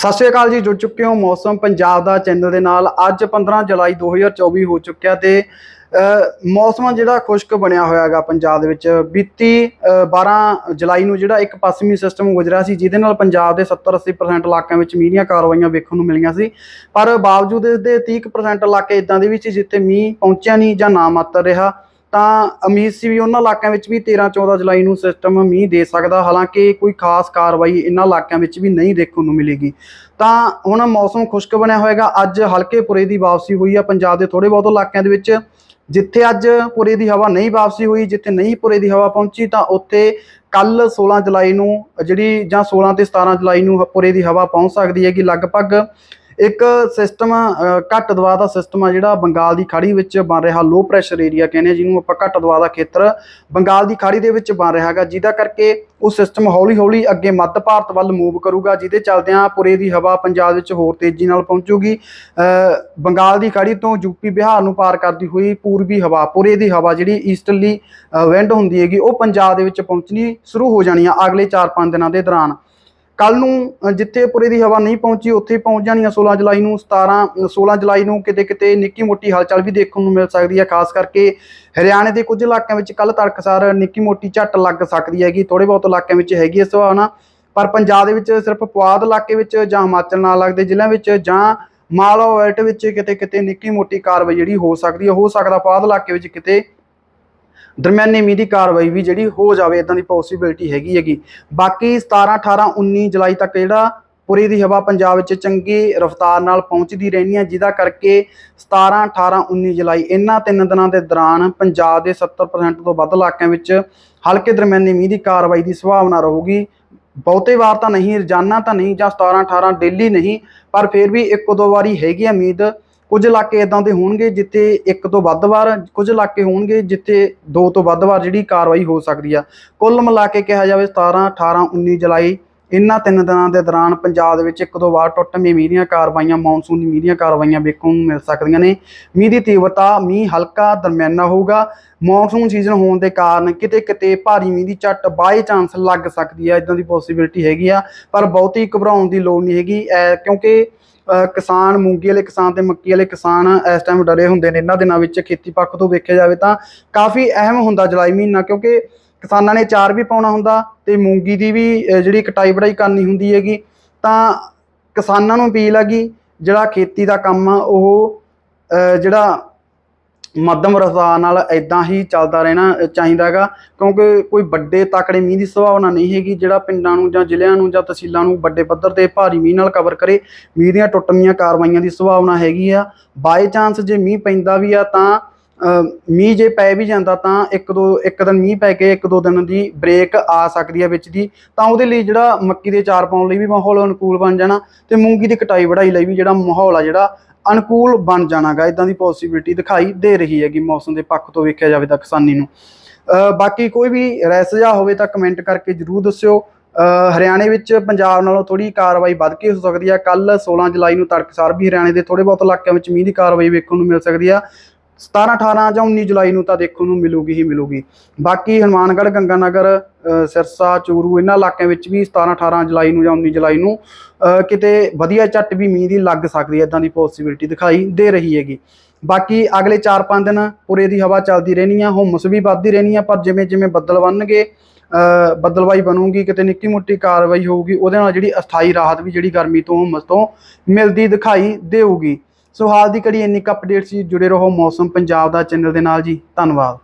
ਸਤਿ ਸ਼੍ਰੀ ਅਕਾਲ ਜੀ ਜੁੜ ਚੁੱਕੇ ਹੋ ਮੌਸਮ ਪੰਜਾਬ ਦਾ ਚੈਨਲ ਦੇ ਨਾਲ। ਅੱਜ 15 ਜੁਲਾਈ 2024 ਹੋ ਚੁੱਕਿਆ ਤੇ ਮੌਸਮ ਜਿਹੜਾ ਖੁਸ਼ਕ ਬਣਿਆ ਹੋਇਆ ਹੈਗਾ ਪੰਜਾਬ ਦੇ ਵਿੱਚ। ਬੀਤੀ ਅ, 12 ਜੁਲਾਈ ਨੂੰ ਜਿਹੜਾ ਇੱਕ ਪੱਛਮੀ ਸਿਸਟਮ ਗੁਜ਼ਰਿਆ ਸੀ ਜਿਹਦੇ ਨਾਲ ਪੰਜਾਬ ਦੇ 70-80% ਇਲਾਕਿਆਂ ਵਿੱਚ ਮੀਂਹ ਦੀਆਂ ਕਾਰਵਾਈਆਂ ਵੇਖਣ ਨੂੰ ਮਿਲੀਆਂ ਸੀ। ਪਰ ਬਾਵਜੂਦ ਇਸ ਦੇ 30% ਇਲਾਕੇ ਇਦਾਂ ਦੇ ਵਿੱਚ ਜਿੱਥੇ ਮੀਂਹ ਪਹੁੰਚਿਆ ਨਹੀਂ ਜਾਂ ਨਾ ਮਾਤਰ ਰਿਹਾ ਤਾਂ ਉਮੀਦ ਸੀ ਵੀ ਉਹਨਾਂ ਇਲਾਕਿਆਂ ਵਿੱਚ ਵੀ 13-14 ਜੁਲਾਈ ਨੂੰ ਸਿਸਟਮ ਮੀਂਹ ਦੇ ਸਕਦਾ, ਹਾਲਾਂਕਿ ਕੋਈ ਖਾਸ ਕਾਰਵਾਈ ਇਹਨਾਂ ਇਲਾਕਿਆਂ ਵਿੱਚ ਵੀ ਨਹੀਂ ਦੇਖਣ ਨੂੰ ਮਿਲੇਗੀ। ਤਾਂ ਹੁਣ ਮੌਸਮ ਖੁਸ਼ਕ ਬਣਿਆ ਹੋਏਗਾ। ਅੱਜ ਹਲਕੇ ਪੁਰੇ ਦੀ ਵਾਪਸੀ ਹੋਈ ਆ। ਪੰਜਾਬ ਦੇ ਥੋੜੇ ਬਹੁਤ ਇਲਾਕਿਆਂ ਦੇ ਵਿੱਚ ਜਿੱਥੇ ਅੱਜ ਪੁਰੇ ਦੀ ਹਵਾ ਨਹੀਂ ਵਾਪਸੀ ਹੋਈ, ਜਿੱਥੇ ਨਹੀਂ ਪੁਰੇ ਦੀ ਹਵਾ ਪਹੁੰਚੀ, ਤਾਂ ਉੱਥੇ ਕੱਲ 16 ਜੁਲਾਈ ਨੂੰ ਜਿਹੜੀ ਜਾਂ 16 ਤੇ 17 ਜੁਲਾਈ ਨੂੰ ਪੁਰੇ ਦੀ ਹਵਾ ਪਹੁੰਚ ਸਕਦੀ ਹੈਗੀ। ਲਗਭਗ ਇੱਕ ਸਿਸਟਮ ਘੱਟ ਦਬਾਅ ਦਾ ਸਿਸਟਮ ਆ ਜਿਹੜਾ ਬੰਗਾਲ ਦੀ ਖਾੜੀ ਵਿੱਚ ਬਣ ਰਿਹਾ ਲੋ ਪ੍ਰੈਸ਼ਰ ਏਰੀਆ ਕਹਿੰਦੇ ਆ, ਜਿਹਨੂੰ ਆਪਾਂ ਘੱਟ ਦਬਾਅ ਦਾ ਖੇਤਰ ਬੰਗਾਲ ਦੀ ਖਾੜੀ ਦੇ ਵਿੱਚ ਬਣ ਰਿਹਾ ਹੈਗਾ, ਜਿਹਦਾ ਕਰਕੇ ਉਹ ਸਿਸਟਮ ਹੌਲੀ ਹੌਲੀ ਅੱਗੇ ਮੱਧ ਭਾਰਤ ਵੱਲ ਮੂਵ ਕਰੂਗਾ, ਜਿਹਦੇ ਚਲਦਿਆਂ ਪੁਰੇ ਦੀ ਹਵਾ ਪੰਜਾਬ ਵਿੱਚ ਹੋਰ ਤੇਜ਼ੀ ਨਾਲ ਪਹੁੰਚੂਗੀ। ਬੰਗਾਲ ਦੀ ਖਾੜੀ ਤੋਂ ਯੂਪੀ ਬਿਹਾਰ ਨੂੰ ਪਾਰ ਕਰਦੀ ਹੋਈ ਪੂਰਬੀ ਹਵਾ, ਪੁਰੇ ਦੀ ਹਵਾ ਜਿਹੜੀ ਈਸਟਰਲੀ ਵਿੰਡ ਹੁੰਦੀ ਹੈਗੀ, ਉਹ ਪੰਜਾਬ ਦੇ ਵਿੱਚ ਪਹੁੰਚਣੀ ਸ਼ੁਰੂ ਹੋ ਜਾਣੀ ਆ ਅਗਲੇ 4-5 ਦਿਨਾਂ ਦੇ ਦੌਰਾਨ। ਕੱਲ ਨੂੰ ਜਿੱਥੇ ਪੁਰੇ ਦੀ ਹਵਾ ਨਹੀਂ ਪਹੁੰਚੀ, ਉੱਥੇ ਪਹੁੰਚ ਜਾਣੀਆਂ 16 ਜੁਲਾਈ ਨੂੰ 17 16 ਜੁਲਾਈ ਨੂੰ ਕਿਤੇ ਕਿਤੇ ਨਿੱਕੀ ਮੋਟੀ ਹਲਚਲ ਵੀ ਦੇਖਣ ਨੂੰ ਮਿਲ ਸਕਦੀ ਹੈ, ਖਾਸ ਕਰਕੇ ਹਰਿਆਣੇ ਦੇ ਕੁਝ ਇਲਾਕਿਆਂ ਵਿੱਚ ਕੱਲ ਤੜਕਸਾਰ ਨਿੱਕੀ ਮੋਟੀ ਝੱਟ ਲੱਗ ਸਕਦੀ ਹੈਗੀ ਥੋੜੇ ਬਹੁਤ ਇਲਾਕਿਆਂ ਵਿੱਚ ਹੈਗੀ ਹੈ ਸੰਭਾਵਨਾ ਪਰ ਪੰਜਾਬ ਦੇ ਵਿੱਚ ਸਿਰਫ ਪੁਆਧ ਇਲਾਕੇ ਵਿੱਚ ਜਾਂ ਹਿਮਾਚਲ ਨਾਲ ਲੱਗਦੇ ਜ਼ਿਲ੍ਹਿਆਂ ਵਿੱਚ ਜਾਂ ਮਾਲਵਾ ਬੈਲਟ ਵਿੱਚ ਕਿਤੇ ਕਿਤੇ ਨਿੱਕੀ ਮੋਟੀ ਕਾਰਵਾਈ ਜਿਹੜੀ ਹੋ ਸਕਦੀ ਹੈ, ਹੋ ਸਕਦਾ ਪੁਆਧ ਇਲਾਕੇ ਵਿੱਚ ਕਿਤੇ ਦਰਮਿਆਨੀ ਮੀਂਹ ਦੀ ਕਾਰਵਾਈ ਵੀ ਜਿਹੜੀ ਹੋ ਜਾਵੇ ਇਦਾਂ ਦੀ ਪੋਸੀਬਿਲਿਟੀ ਹੈਗੀ ਹੈਗੀ। ਬਾਕੀ 17 18 19 ਜੁਲਾਈ ਤੱਕ ਜਿਹੜਾ ਪੁਰੀ ਦੀ ਹਵਾ ਪੰਜਾਬ ਵਿੱਚ ਚੰਗੀ ਰਫ਼ਤਾਰ ਨਾਲ ਪਹੁੰਚਦੀ ਰਹਿਣੀ ਹੈ, ਜਿਹਦਾ ਕਰਕੇ 17 18 19 ਜੁਲਾਈ ਇਹਨਾਂ ਤਿੰਨ ਦਿਨਾਂ ਦੇ ਦੌਰਾਨ ਪੰਜਾਬ ਦੇ 70% ਤੋਂ ਵੱਧ ਇਲਾਕਿਆਂ ਵਿੱਚ ਹਲਕੇ ਦਰਮਿਆਨੇ ਮੀਂਹ ਦੀ ਕਾਰਵਾਈ ਦੀ ਸੰਭਾਵਨਾ ਰਹੂਗੀ। ਬਹੁਤੇ ਵਾਰ ਤਾਂ ਨਹੀਂ, ਰੋਜ਼ਾਨਾ ਤਾਂ ਨਹੀਂ ਜਾਂ 17 18 ਡੇਲੀ ਨਹੀਂ, ਪਰ ਫਿਰ ਵੀ ਇੱਕ ਦੋ ਵਾਰੀ ਹੈਗੀ ਆ ਉਮੀਦ। ਕੁਝ ਇਲਾਕੇ ਇਦਾਂ ਦੇ ਹੋਣਗੇ ਜਿੱਥੇ ਇੱਕ ਤੋਂ ਵੱਧ ਵਾਰ, ਕੁਝ ਇਲਾਕੇ ਹੋਣਗੇ ਜਿੱਥੇ ਦੋ ਤੋਂ ਵੱਧ ਵਾਰ ਜਿਹੜੀ ਕਾਰਵਾਈ ਹੋ ਸਕਦੀ ਆ। ਕੁੱਲ ਮਿਲਾ ਕੇ ਕਿਹਾ ਜਾਵੇ 17 18 19 ਜੁਲਾਈ ਇਹਨਾਂ ਤਿੰਨ ਦਿਨਾਂ ਦੇ ਦੌਰਾਨ ਪੰਜਾਬ ਦੇ ਵਿੱਚ ਇੱਕ ਦੋ ਵਾਰ ਟੁੱਟਵੀਂ ਮੀਂਹ ਦੀਆਂ ਕਾਰਵਾਈਆਂ, ਮੌਨਸੂਨੀ ਮੀਂਹ ਦੀਆਂ ਕਾਰਵਾਈਆਂ ਵੇਖਣ ਨੂੰ ਮਿਲ ਸਕਦੀਆਂ ਨੇ। ਮੀਂਹ ਦੀ ਤੀਵਰਤਾ ਮੀਂਹ ਹਲਕਾ ਦਰਮਿਆਨਾ ਹੋਊਗਾ। ਮੌਨਸੂਨ ਸੀਜ਼ਨ ਹੋਣ ਦੇ ਕਾਰਨ ਕਿਤੇ ਕਿਤੇ ਭਾਰੀ ਮੀਂਹ ਦੀ ਝੱਟ ਬਾਈ ਚਾਂਸ ਲੱਗ ਸਕਦੀ ਹੈ ਇਦਾਂ ਦੀ ਪੋਸੀਬਿਲਿਟੀ ਹੈਗੀ ਆ, ਪਰ ਬਹੁਤੀ ਘਬਰਾਉਣ ਦੀ ਲੋੜ ਨਹੀਂ ਹੈਗੀ। ਐ ਕਿਉਂਕਿ ਕਿਸਾਨ ਮੂੰਗੀ ਵਾਲੇ ਕਿਸਾਨ ਤੇ ਮੱਕੀ ਵਾਲੇ ਕਿਸਾਨ ਇਸ ਟਾਈਮ ਡਰੇ ਹੁੰਦੇ ਨੇ। ਇਹਨਾਂ ਦਿਨਾਂ ਵਿੱਚ ਖੇਤੀ ਪੱਖ ਤੋਂ ਵੇਖਿਆ ਜਾਵੇ ਤਾਂ ਕਾਫੀ ਅਹਿਮ ਹੁੰਦਾ ਜੁਲਾਈ ਮਹੀਨਾ ਕਿਉਂਕਿ ਕਿਸਾਨਾਂ ਨੇ ਚਾਰ ਵੀ ਪਾਉਣਾ ਹੁੰਦਾ ਤੇ ਮੂੰਗੀ ਦੀ ਵੀ ਜਿਹੜੀ ਕਟਾਈ ਵੜਾਈ ਕਰਨੀ ਹੁੰਦੀ ਹੈਗੀ, ਤਾਂ ਕਿਸਾਨਾਂ ਨੂੰ ਅਪੀਲ ਹੈਗੀ ਜਿਹੜਾ ਖੇਤੀ ਦਾ ਕੰਮ ਆ, ਉਹ ਜਿਹੜਾ ਮੱਧਮ ਰਫ਼ਤਾਰ ਨਾਲ ਇਦਾਂ ਹੀ ਚੱਲਦਾ ਰਹਿਣਾ ਚਾਹੀਦਾ ਹੈਗਾ। ਕਿਉਂਕਿ ਕੋਈ ਵੱਡੇ ਤਕੜੇ ਮੀਂਹ ਦੀ ਸੰਭਾਵਨਾ ਨਹੀਂ ਹੈਗੀ, ਜਿਹੜਾ ਪਿੰਡਾਂ ਨੂੰ ਜਾਂ ਜ਼ਿਲ੍ਹਿਆਂ ਨੂੰ ਜਾਂ ਤਹਿਸੀਲਾਂ ਨੂੰ ਵੱਡੇ ਪੱਧਰ ਤੇ ਭਾਰੀ ਮੀਂਹ ਨਾਲ ਕਵਰ ਕਰੇ। ਮੀਂਹ ਦੀਆਂ ਟੁੱਟਵੀਆਂ ਕਾਰਵਾਈਆਂ ਦੀ ਸੰਭਾਵਨਾ ਹੈਗੀ ਆ। ਬਾਈ ਚਾਂਸ ਜੇ ਮੀਂਹ ਪੈਂਦਾ ਵੀ ਆ ਤਾਂ ਮੀਂਹ ਜੇ ਪੈ ਵੀ ਜਾਂਦਾ ਤਾਂ ਇੱਕ ਦੋ, ਇੱਕ ਦਿਨ ਮੀਂਹ ਪੈ ਕੇ ਇੱਕ ਦੋ ਦਿਨ ਦੀ ਬ੍ਰੇਕ ਆ ਸਕਦੀ ਹੈ ਵਿੱਚ ਦੀ। ਤਾਂ ਉਹਦੇ ਲਈ ਜਿਹੜਾ ਮੱਕੀ ਦੇ ਚਾਰ ਪਾਉਣ ਲਈ ਵੀ ਮਾਹੌਲ ਅਨੁਕੂਲ ਬਣ ਜਾਣਾ ਤੇ ਮੂੰਗੀ ਦੀ ਕਟਾਈ ਵਢਾਈ ਲਈ ਵੀ ਜਿਹੜਾ ਮਾਹੌਲ ਆ ਜਿਹੜਾ ਅਨੁਕੂਲ ਬਣ ਜਾਣਾਗਾ ਇਦਾਂ ਦੀ ਪੋਸਿਬਿਲਿਟੀ ਦਿਖਾਈ ਦੇ ਰਹੀ ਹੈਗੀ ਮੌਸਮ ਦੇ ਪੱਖ ਤੋਂ ਵੇਖਿਆ ਜਾਵੇ ਤਾਂ ਕਿਸਾਨੀ ਨੂੰ। ਬਾਕੀ ਕੋਈ ਵੀ ਰਾਏ ਸੁਝਾਅ ਹੋਵੇ ਤਾਂ ਕਮੈਂਟ ਕਰਕੇ ਜਰੂਰ ਦੱਸਿਓ। ਹਰਿਆਣੇ ਵਿੱਚ ਪੰਜਾਬ ਨਾਲੋਂ ਥੋੜੀ ਕਾਰਵਾਈ ਵੱਧ ਕੇ ਹੋ ਸਕਦੀ ਹੈ ਕੱਲ 16 ਜੁਲਾਈ ਨੂੰ ਤੜਕਸਾਰ ਵੀ ਹਰਿਆਣੇ ਦੇ ਥੋੜੇ ਬਹੁਤ ਇਲਾਕਿਆਂ ਵਿੱਚ ਮੀਂਹ ਦੀ ਕਾਰਵਾਈ ਵੇਖਣ ਨੂੰ ਮਿਲ ਸਕਦੀ ਆ। 17 18 ਜਾਂ 19 ਜੁਲਾਈ ਨੂੰ ਤਾਂ ਦੇਖਣ ਨੂੰ ਮਿਲੂਗੀ ਹੀ ਮਿਲੂਗੀ। ਬਾਕੀ ਹਨੂਮਾਨਗੜ੍ਹ ਗੰਗਾਨਗਰ ਅ, ਸਿਰਸਾ ਚੂਰੂ ਇਹਨਾਂ ਇਲਾਕਿਆਂ ਵਿੱਚ ਵੀ 17 18 ਜੁਲਾਈ ਨੂੰ ਜਾਂ 19 ਜੁਲਾਈ ਨੂੰ ਕਿਤੇ ਵਧੀਆ ਝੱਟ ਵੀ ਮੀਂਹ ਦੀ ਲੱਗ ਸਕਦੀ ਹੈ ਇਦਾਂ ਦੀ ਪੋਸਿਬਿਲਿਟੀ ਦਿਖਾਈ ਦੇ ਰਹੀ ਹੈਗੀ। ਬਾਕੀ ਅਗਲੇ 4-5 ਦਿਨ ਪੂਰੇ ਦੀ ਹਵਾ ਚੱਲਦੀ ਰਹਿਣੀ ਆ ਹੁਮਸ ਵੀ ਵੱਧਦੀ ਰਹਿਣੀ ਆ ਪਰ ਜਿਵੇਂ ਜਿਵੇਂ ਬੱਦਲ ਬਣਨਗੇ ਅ, ਬੱਦਲਵਾਈ ਬਣੂਗੀ ਕਿਤੇ ਨਿੱਕੀ ਮੋਟੀ ਕਾਰਵਾਈ ਹੋਊਗੀ ਉਹਦੇ ਨਾਲ ਜਿਹੜੀ ਅਸਥਾਈ ਰਾਹਤ ਵੀ ਜਿਹੜੀ ਗਰਮੀ ਤੋਂ ਹੁਮਸ ਤੋਂ ਮਿਲਦੀ ਦਿਖਾਈ ਦੇਊਗੀ। ਸੋ ਹਾਲ ਦੀ ਘੜੀ ਇੰਨੀ ਕੁ ਅਪਡੇਟਸ ਜੀ ਜੁੜੇ ਰਹੋ ਮੌਸਮ ਪੰਜਾਬ ਦਾ ਚੈਨਲ ਦੇ ਨਾਲ ਜੀ, ਧੰਨਵਾਦ।